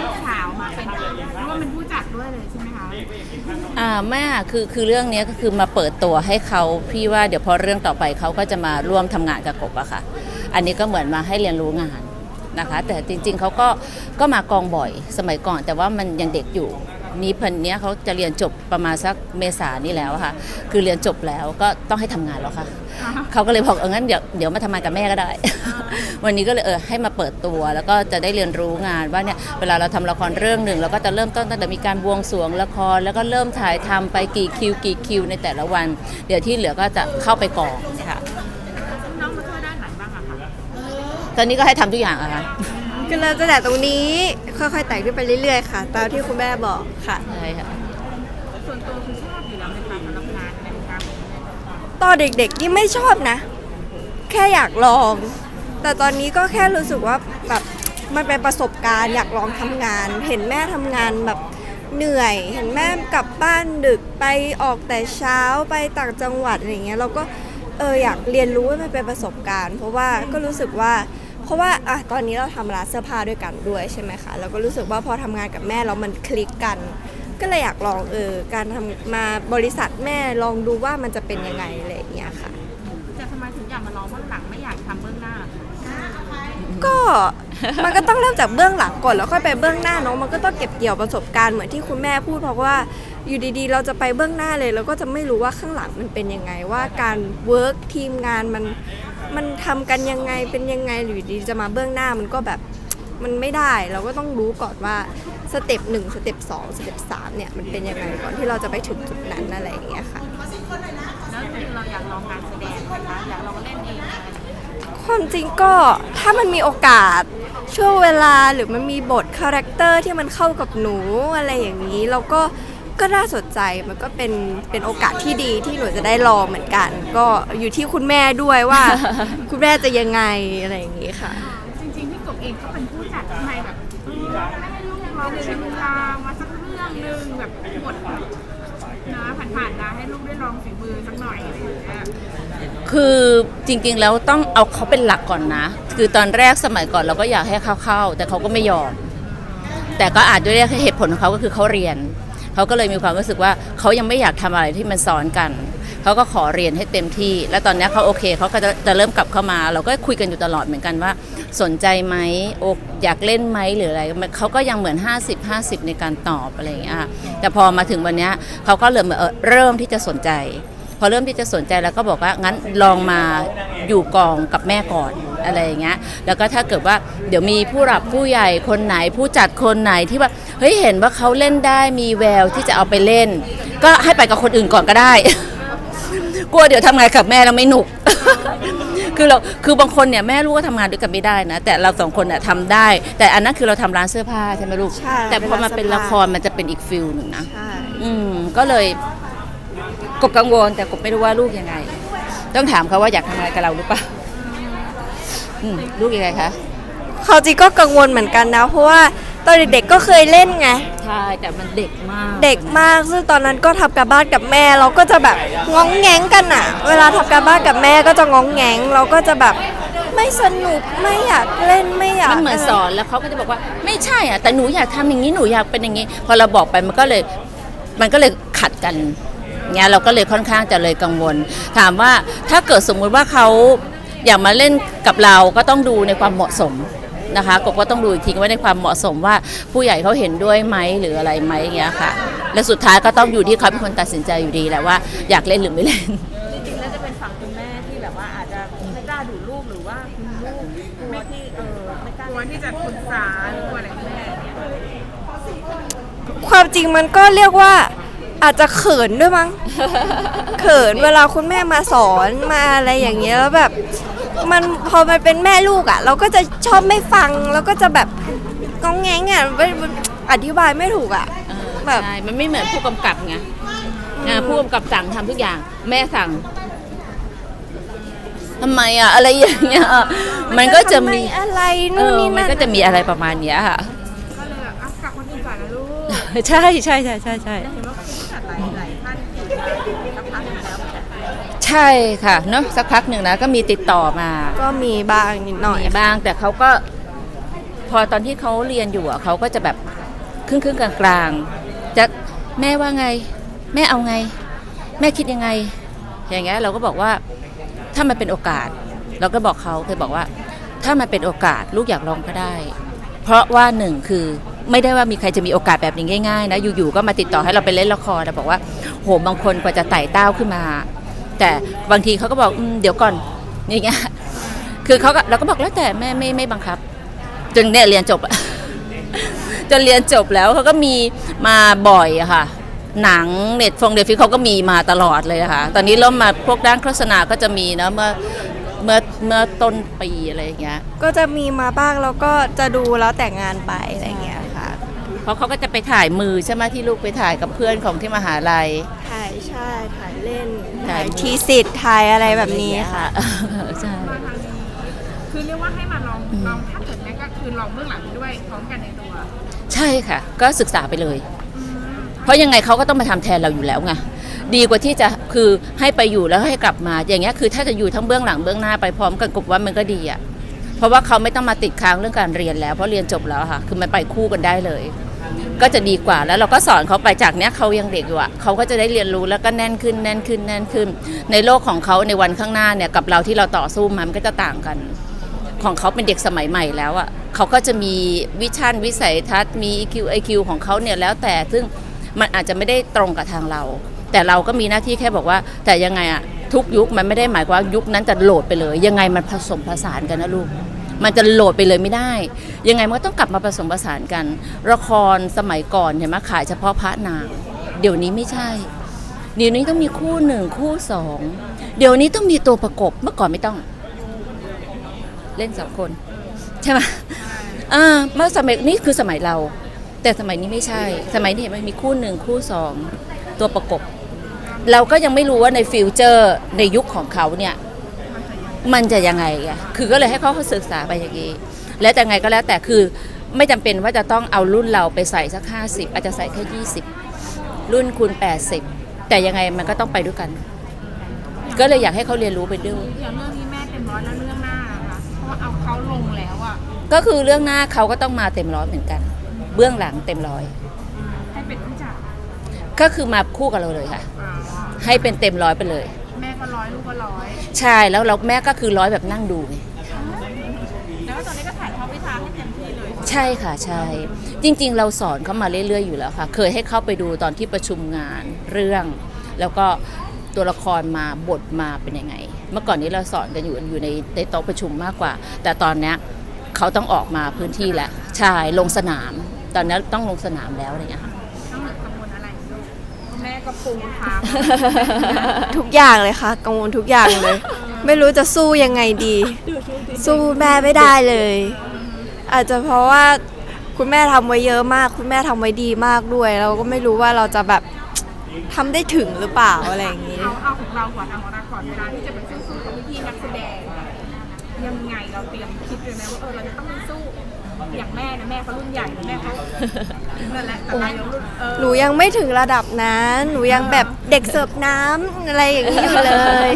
ลูกสาวมาเป็นร่วมเป็นผู้จัดด้วยเลยใช่ไหมคะอ่าไม่อะคือคือเรื่องเนี้ยก็คือมาเปิดตัวให้เขาพี่ว่าเดี๋ยวพอเรื่องต่อไปเขาก็จะมาร่วมทำงานกับกบอะค่ะ อันนี้ก็เหมือนมาให้เรียนรู้งานนะคะ แต่จริงๆเขาก็ก็มากองบ่อยสมัยก่อน แต่ว่ามันยังเด็กอยู่ นี่เพันเนี้ยเขาจะเรียนจบประมาณสักเมษานี่แล้วอะค่ะ คือเรียนจบแล้วก็ต้องให้ทำงานแล้วค่ะเขาก็เลยบอกเอองั้นเดี๋ยวเดี๋ยวมาทำงานกับแม่ก็ได้ วันนี้ก็เลยเออให้มาเปิดตัวแล้วก็จะได้เรียนรู้งานว่าเนี่ยเวลาเราทำละครเรื่องหนึ่งเราก็จะเริ่มต้นตั้งแต่มีการบวงสรวงละคร แล้วก็เริ่มถ่ายทำไปกี่คิวกี่คิวในแต่ละวัน เดี๋ยวที่เหลือก็จะเข้าไปกองค่ะ น้องมาช่วยด้านไหนบ้างอะคะตอนนี้ก็ให้ทำทุกอย่างอะค่ะ คือเราจะแต่ตรงนี้ค่อยๆไต่ขึ้นไปเรื่อยๆค่ะ ตามที่คุณแม่บอกค่ะ ใช่ค่ะ ส่วนตัวคือชอบอยู่แล้วในการทำงานในวงการตอนเด็กๆนี่ไม่ชอบนะ แค่อยากลอง แต่ตอนนี้ก็แค่รู้สึกว่าแบบมันเป็นประสบการณ์อยากลองทำงาน เห็นแม่ทำงานแบบเหนื่อย เห็นแม่กลับบ้านดึกไปออกแต่เช้าไปต่างจังหวัดอะไรเงี้ยเราก็เอออยากเรียนรู้ให้มันเป็นประสบการณ์ เพราะว่าก็รู้สึกว่า เพราะว่าอะตอนนี้เราทำร้านเสื้อผ้าด้วยกันด้วยใช่ไหมคะเราก็รู้สึกว่าพอทำงานกับแม่แล้วมันคลิกกัน ก็เลยอยากลองเออการทำมาบริษัทแม่ลองดูว่ามันจะเป็นยังไงอะไรอย่างเงี้ยค่ะจะทำไมถึงอยากมาลองเบื้องหลังไม่อยากทำเบื้องหน้า ก็มันก็ต้องเริ่มจากเบื้องหลังก่อนแล้วค่อยไปเบื้องหน้าเนาะมันก็ต้องเก็บเกี่ยวประสบการณ์เหมือนที่คุณแม่พูดเพราะว่าอยู่ดีๆ เราจะไปเบื้องหน้าเลยเราก็จะไม่รู้ว่าข้างหลังมันเป็นยังไงว่าการเวิร์กทีมงานมัน มันทำกันยังไงเป็นยังไงหรืออยู่ดีจะมาเบื้องหน้ามันก็แบบมันไม่ได้เราก็ต้องรู้ก่อนว่าสเต็ปหนึ่งสเต็ปสองสเต็ปสามเนี่ยมันเป็นยังไงก่อนที่เราจะไปถึงจุดนั้นอะไรอย่างเงี้ยค่ะแล้วคือเราอยากลองการแสดงนะคะอยากลองเล่นเองอะไรอย่างเงี้ยความจริงก็ถ้ามันมีโอกาสช่วงเวลาหรือมันมีบทคาแรคเตอร์ที่มันเข้ากับหนูอะไรอย่างนี้เราก็ ก็น่าสนใจมันก็เป็นเป็นโอกาสที่ดีที่หนูจะได้ลองเหมือนกัน ก็อยู่ที่คุณแม่ด้วยว่า คุณแม่จะยังไงอะไรอย่างนี้ค่ะ จริงๆพี่กบเองก็เป็นผู้จัดทำไมแบบเออไม่ให้ลูกเราชิมลางมาสักเรื่องหนึงแบบบทนะผ่านๆนะให้ลูกได้ลองฝีมือสักหน่อยอะไรอย่างเงี้ย คือจริงๆแล้วต้องเอาเขาเป็นหลักก่อนนะ คือตอนแรกสมัยก่อนเราก็อยากให้เขาเข้า แต่เขาก็ไม่ยอม แต่ก็อาจด้วยเหตุผลของเขาก็คือเขาเรียน เขาก็เลยมีความรู้สึกว่าเขายังไม่อยากทำอะไรที่มันซ้อนกัน เขาก็ขอเรียนให้เต็มที่ แล้วตอนนี้เขาโอเคเขาก็จะจะเริ่มกลับเข้ามา เราก็คุยกันอยู่ตลอดเหมือนกันว่า สนใจไหมโออยากเล่นไหมหรืออะไรเขาก็ยังเหมือน 50 50 ในการตอบอะไรอย่างเงี้ยค่ะแต่พอมาถึงวันนี้เขาก็เริ่มเริ่มที่จะสนใจ อเริ่มที่จะสนใจแล้วก็บอกว่างั้นลองมาอยู่กองกับแม่ก่อนอะไรอย่างเงี้ยแล้วก็ถ้าเกิดว่าเดี๋ยวมีผู้หลักผู้ใหญ่คนไหนผู้จัดคนไหนที่ว่าเฮ้ยเห็นว่าเขาเล่นได้มีแววที่จะเอาไปเล่น ก็ให้ไปกับคนอื่นก่อนก็ได้ กลัวเดี๋ยวทำงานกับแม่แล้วไม่หนุก คือเราคือบางคนเนี่ยแม่ลูกก็ทำงานด้วยกันไม่ได้นะ แต่เราสองคนเนี่ยทำได้ แต่อันนั้นคือเราทำร้านเสื้อผ้าใช่ไหมลูกใช่แต่พอมาเป็เป็นนร้าละนคเสื้อผ้ารมันจะเป็นอีกฟิลหนึ่งนะใช่อืมก็เลย กบกังวล แต่กบไม่รู้ว่าลูกยังไง ต้องถามเขาว่าอยากทำงานกับเราหรือเปล่าอืมลูกยังไงคะเขาจริงก็กังวลเหมือนกันนะ เพราะว่าตอนเด็กๆก็เคยเล่นไง ใช่แต่มันเด็กมากเด็กมากซึ่งตอนนั้นก็ทำการบ้านกับแม่ เราก็จะแบบง้องแงงกันอะเวลาทำการบ้านกับแม่ก็จะง้องแงงเราก็จะแบบไม่สนุกไม่อยากเล่นไม่อยากมันเหมือนสอนแล้วเขาก็จะบอกว่า ไม่ใช่อะแต่หนูอยากทำอย่างนี้หนูอยากเป็นอย่างนี้ พอเราบอกไปมันก็เลย มันก็เลยขัดกัน เงี้ยเราก็เลยค่อนข้างจะเลยกังวล ถามว่าถ้าเกิดสมมุติว่าเขาอยากมาเล่นกับเราก็ต้องดูในความเหมาะสมนะคะกบก็ต้องดูอีกทีว่าในความเหมาะสมว่าผู้ใหญ่เขาเห็นด้วยไหมหรืออะไรไหมอย่างเงี้ยค่ะ และสุดท้ายก็ต้องอยู่ที่เขาเป็นคนตัดสินใจอยู่ดีแหละว่าอยากเล่นหรือไม่เล่นจริงๆแล้วจะเป็นฝั่งคุณแม่ที่แบบว่าอาจจะไม่กล้าดูลูกหรือว่าคุณลูกกลัวที่เออไม่กล้ากลัวที่จะปรึกษาหรือกลัวอะไรคุณแม่เนี่ยความจริงมันก็เรียกว่า อาจจะเขินด้วยมั้ง เขินเวลาคุณแม่มาสอนมาอะไรอย่างเงี้ยแล้วแบบมันพอมันเป็นแม่ลูกอะ่ะ เราก็จะชอบไม่ฟังแล้วก็จะแบบงองแงงอะ่ะไม่อธิบายไม่ถูกอะ่ะ แบบ ใช่ มันไม่เหมือนผู้กำกับไงอ่าผู้กำกับสั่งทำทุกอย่าง แม่สั่งทำไมอะ อะไรอย่างเงี้ยอะมันก็จะมีทำไอะไรเอนู่นอนี่มันนั่นก็จะมีอะไรประมาณเนี้ยค่ะ ก็เลยแบบอะกลับคนอื่นก่อนนะลูก ใช่ใช่ใช่ใช่ใช่ เห็น ใช่ค่ะเนาะสักพักหนึ่งนะก็มีติดต่อมาก็มีบ้างนิดหน่อยมีบ้าง แต่เขาก็ พอตอนที่เขาเรียนอยู่อะเขาก็จะแบบครึ่งครึ่งๆกลางกลางๆจะแม่ว่าไง แม่เอาไง แม่คิดยังไง อย่างเงี้ยเราก็บอกว่าถ้ามันเป็นโอกาส เราก็บอกเขาเคยบอกว่า ถ้ามันเป็นโอกาสลูกอยากลองก็ได้ เพราะว่าหนึ่งคือ ไม่ได้ว่ามีใครจะมีโอกาสแบบนี้ง่ายๆนะอยู่ๆก็มาติดต่อให้เราไปเล่นละครนะบอกว่าโหบางคนกว่าจะไต่เต้าขึ้นมา แต่บางทีเขาก็บอกอเดี๋ยวก่อนอย่างเงี้ยคือเขาก็เราก็บอกแล้วแต่แม่ไม่ไม่บังคับ จนเนี่ยเรียนจบอะจนเรียนจบแล้วเขาก็มีมาบ่อยอะค่ะ หนังเน็ตฟงเดฟิเขาก็มีมาตลอดเลยค่ะ ตอนนี้เริ่มมาพวกด้านโฆษณาก็จะมีนะเมื่อเมื่อเมื่อต้นปีอะไรอย่างเงี้ย ก็จะมีมาบ้างแล้วก็จะดูแล้วแต่งงานไปอะไรอย่างเงี้ย เพราะเขาก็จะไปถ่ายมือใช่ไหมที่ลูกไปถ่ายกับเพื่อนของที่มหาลัย ถ่ายใช่ถ่ายเล่น ถ่าถ่ายยทีสิทธิ์ถ่ายอะไรแบบนี้ค่ะ ใช่ มาทางนี้คือเรียกว่าให้มาลองลองถ้าเกิดแม่ก็คือลองเบื้องหลังไปด้วยพร้อมกันในตัวใช่ค่ะ ก็ศึกษาไปเลย เพราะยังไงเขาก็ต้องมาทำแทนเราอยู่แล้วไงดีกว่าที่จะคือให้ไปอยู่แล้วให้กลับมา อย่างเงี้ยคือถ้าจะอยู่ทั้งเบื้องหลังเบื้องหน้าไปพร้อมกันกบว่ามันก็ดีอะเพราะว่าเขาไม่ต้องมาติดค้างเรื่องการเรียนแล้วเพราะเรียนจบแล้วอะค่ะ คือมันไปคู่กันได้เลย ก็จะดีกว่าแล้วเราก็สอนเขาไปจากเนี้ยเขายังเด็กอยู่อะเขาก็จะได้เรียนรู้แล้วก็แน่นขึ้นแน่นขึ้นแน่นขึ้น ในโลกของเขาในวันข้างหน้าเนี่ยกับเราที่เราต่อสู้มามันก็จะต่างกัน ของเขาเป็นเด็กสมัยใหม่แล้วอะเขาก็จะมีวิชั่นวิสัยทัศน์มี EQ IQ ของเขาเนี่ยแล้วแต่ซึ่งมันอาจจะไม่ได้ตรงกับทางเรา แต่เราก็มีหน้าที่แค่บอกว่า แต่ยังไงอะทุกยุคมันไม่ได้หมายความว่ายุคนั้นจะโหลดไปเลย ยังไงมันผสมผสานกันนะลูก มันจะโหลดไปเลยไม่ได้ ยังไงมันก็ต้องกลับมาผสมผสานกัน ละครสมัยก่อนเห็นไหมขายเฉพาะพระนาง เดี๋ยวนี้ไม่ใช่ เดี๋ยวนี้ต้องมีคู่หนึ่งคู่สอง เดี๋ยวนี้ต้องมีตัวประกบเมื่อก่อนไม่ต้อง เล่นสองคน ใช่ไหมอ่าเมื่อสมัยนี้คือสมัยเรา แต่สมัยนี้ไม่ใช่ สมัยนี้มันมีคู่หนึ่งคู่สองตัวประกบ เราก็ยังไม่รู้ว่าในฟิวเจอร์ในยุคของเขาเนี่ย มันจะยังไงอะคือก็เลยให้เขาศึกษาไปอย่างนี้ แล้วแต่ไงก็แล้วแต่คือไม่จำเป็นว่าจะต้องเอารุ่นเราไปใส่สักห้าสิบอาจจะใส่แค่ยี่สิบรุ่นคุณแปดสิบแต่ยังไงมันก็ต้องไปด้วยกัน ก็เลยอยากให้เขาเรียนรู้ไปด้วยอย่างเรื่องนี้แม่เต็มร้อยแล้วเรื่องหน้าอะค่ะเพราะว่าเอาเขาลงแล้วอะก็คือเรื่องหน้าเขาก็ต้องมาเต็มร้อยเหมือนกัน เบื้องหลังเต็มร้อยให้เป็นผู้จัดก็คือมาคู่กับเราเลยค่ะอ่าให้เป็นเต็มร้อยไปเลย แม่ก็ร้อยลูกก็ร้อยใช่แล้วเราแม่ก็คือร้อยแบบนั่งดูไงแล้วก็ตอนนี้ก็ถ่ายทอดวิชาให้เต็มที่เลยใช่ค่ะใช่ จริงๆ เราสอนเขามาเรื่อยๆอยู่แล้วค่ะ เคยให้เข้าไปดูตอนที่ประชุมงานเรื่อง แล้วก็ตัวละครมาบทมาเป็นยังไง เมื่อก่อนนี้เราสอนกันอยู่อยู่ในในโต๊ะประชุมมากกว่า แต่ตอนเนี้ยเขาต้องออกมาพื้นที่แล้วใช่ลงสนาม ตอนนี้ต้องลงสนามแล้วอะไรอย่างเงี้ยค่ะ ต้องเหลือกังวลอะไรลูก แม่ก็ปูทางทุกอย่างเลยค่ะ กังวลทุกอย่างเลย ไม่รู้จะสู้ยังไงดี สู้แม่ไม่ได้เลย อาจจะเพราะว่าคุณแม่ทำไว้เยอะมาก คุณแม่ทำไว้ดีมากด้วย เราก็ไม่รู้ว่าเราจะแบบทำได้ถึงหรือเปล่าอะไรอย่างนี้ เอาเอาของเราก่อนเอาของเราก่อนเวลาที่จะไปสู้กับพี่ๆนักแสดงยังไงเราเตรียมคิดเลยไหมว่าเออเราจะต้องไปสู้ อย่างแม่นะแม่เขารุ่นใหญ่นะแม่เขานั่นแหละแต่เรายังรุ่นเออหนูยังไม่ถึงระดับนั้น หนูยังแบบเด็กเสิร์ฟน้ำอะไรอย่างนี้อยู่เลย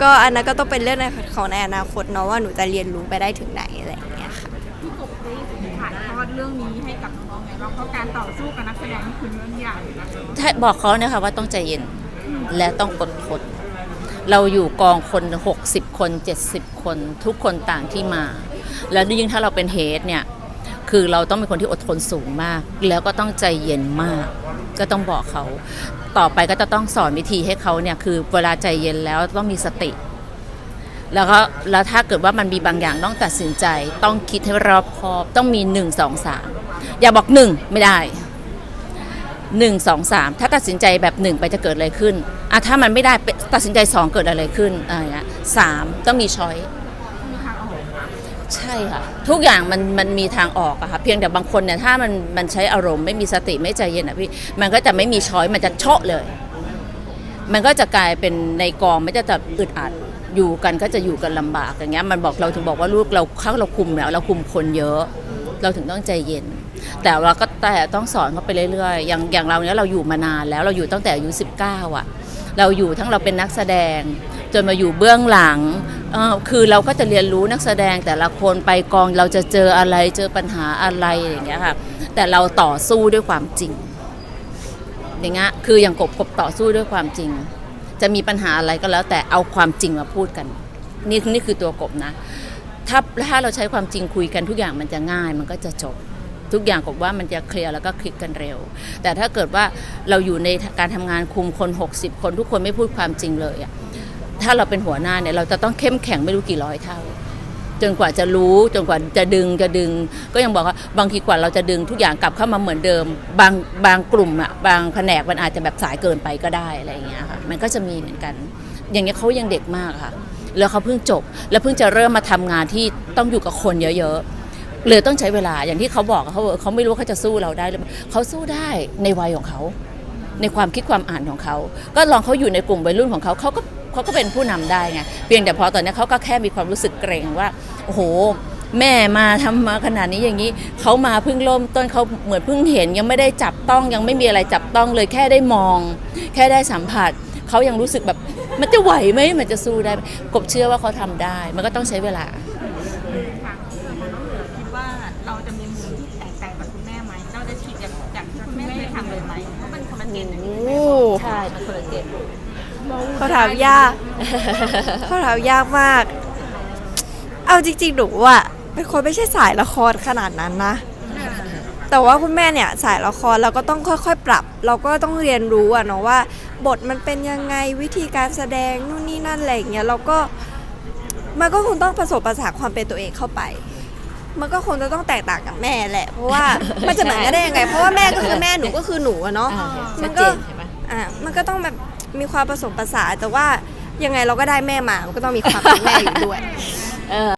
ก็อันนั้นก็ต้องเป็นเรื่องในของในอนาคตเนาะว่าหนูจะเรียนรู้ไปได้ถึงไหนอะไรอย่างเงี้ยค่ะ พี่กบได้ถ่ายทอดเรื่องนี้ให้กับน้องๆไงบ้างเพราะการต่อสู้กับนักแสดงนี่คือเรื่องใหญ่นะถ้าบอกเขานะคะว่าต้องใจเย็นและต้องอดทนเราอยู่กองคน 60 คน 70 คน ทุกคนต่างที่มา แล้วยิ่งถ้าเราเป็นเฮดเนี่ยคือเราต้องเป็นคนที่อดทนสูงมาก แล้วก็ต้องใจเย็นมาก ก็ต้องบอกเขา ต่อไปก็จะต้องสอนวิธีให้เขาเนี่ยคือเวลาใจเย็นแล้วต้องมีสติ แล้วก็แล้วถ้าเกิดว่ามันมีบางอย่างต้องตัดสินใจ ต้องคิดให้รอบคอบต้องมี1 2 3องสามอย่าบอก1ไม่ได้หนึ่งสองสามถ้าตัดสินใจแบบหนึ่งไปจะเกิดอะไรขึ้นอะถ้ามันไม่ได้ตัดสินใจสองเกิดอะไรขึ้นอะไรเงี้ยสามต้องมีช้อย ใช่ค่ะ ทุกอย่างมันมันมีทางออกอะค่ะเพียงแต่บางคนเนี่ยถ้ามันมันใช้อารมณ์ไม่มีสติไม่ใจเย็นอะพี่มันก็จะไม่มีช้อยมันจะเชาะเลย มันก็จะกลายเป็นในกองไม่จะจะอึดอัดอยู่กันก็จะอยู่กันลำบากอย่างเงี้ยมันบอกเราถึงบอกว่าลูกเราเข้าเราคุมแล้วเราคุมคนเยอะ เราถึงต้องใจเย็น แต่เราก็แต่ต้องสอนเขาไปเรื่อยๆ อย่างอย่างเราเนี้ยเราอยู่มานานแล้วเราอยู่ตั้งแต่อายุ19อะ เราอยู่ทั้งเราเป็นนักแสดง จนมาอยู่เบื้องหลังคือเราก็จะเรียนรู้นักแสดงแต่ละคนไปกองเราจะเจออะไรเจอปัญหาอะไรอย่างเงี้ยค่ะแต่เราต่อสู้ด้วยความจริง อย่างเงี้ยคืออย่างกบกบต่อสู้ด้วยความจริง จะมีปัญหาอะไรก็แล้ว แต่เอาความจริงมาพูดกัน นี่นี่คือตัวกบนะ ถ้าถ้าเราใช้ความจริงคุยกันทุกอย่างมันจะง่าย มันก็จะจบทุกอย่างกบว่ามันจะเคลียร์แล้วก็คลิกกันเร็ว แต่ถ้าเกิดว่าเราอยู่ในการทำงานคุมคน 60 คนทุกคนไม่พูดความจริงเลยอะ ถ้าเราเป็นหัวหน้าเนี่ยเราจะต้องเข้มแข็งไม่รู้กี่ร้อยเท่า จนกว่าจะรู้จนกว่าจะดึงจะดึง ก็ยังบอกว่าบางทีกว่าเราจะดึงทุกอย่างกลับเข้ามาเหมือนเดิม บางบางกลุ่มอะบางแผนกมันอาจจะแบบสายเกินไปก็ได้อะไรอย่างเงี้ยค่ะมันก็จะมีเหมือนกัน อย่างเงี้ยเขายังเด็กมากค่ะแล้วเขาเพิ่งจบ แล้วเพิ่งจะเริ่มมาทำงานที่ต้องอยู่กับคนเยอะๆเลยต้องใช้เวลาอย่างที่เขาบอกเขาเขาไม่รู้ว่าเขาจะสู้เราได้หรือเขาสู้ได้ในวัยของเขา ในความคิดความอ่านของเขา ก็ลองเขาอยู่ในกลุ่มวัยรุ่นของเขาเขาก็ เขาก็เป็นผู้นำได้ไงเพียงแต่พอตอนนี้เขาก็แค่มีความรู้สึกเกรงว่าโอ้โหแม่มาทำมาขนาดนี้อย่างนี้เขามาเพิ่งเริ่มต้นเขาเหมือนเพิ่งเห็นยังไม่ได้จับต้องยังไม่มีอะไรจับต้องเลยแค่ได้มอง แค่ได้สัมผัสเขายังรู้สึกแบบมันจะไหวไหมมันจะสู้ได้กบเชื่อว่าเขาทำได้ มันก็ต้องใช้เวลาคิดว่าเราจะมีมุมที่แตกต่างจากคุณแม่ไหมเราจะฉีดจากที่คุณแม่เคยทำเลยไหมเพราะเป็นคนละเจนอย่างนี้ โอ้ ใช่มันคนละเจน เขาถามยากเขาถามยากมาก เอาจริง ๆ หนูอะเป็นคนไม่ใช่สายละครขนาดนั้นนะ แต่ว่าคุณแม่เนี่ยสายละครเราก็ต้องค่อยๆ ปรับ เราก็ต้องเรียนรู้อะเนาะว่า บทมันเป็นยังไงวิธีการแสดงนู่นนี่นั่นอะไรอย่างเงี้ยเราก็มันก็คงต้องผสมผสานความเป็นตัวเองเข้าไป มันก็คงจะต้องแตกต่างกับแม่แหละ เพราะว่ามันจะเหมือนกันได้ยังไง เพราะว่าแม่ก็คือแม่หนูก็คือหนูอะเนาะอ่าชัมัดนเจก็นใช่ไหมอะมันก็ต้องแบบ มีความผสมผสานแต่ว่ายังไงเราก็ได้แม่มามันก็ต้องมีความเป็นแม่อยู่ด้วย เออ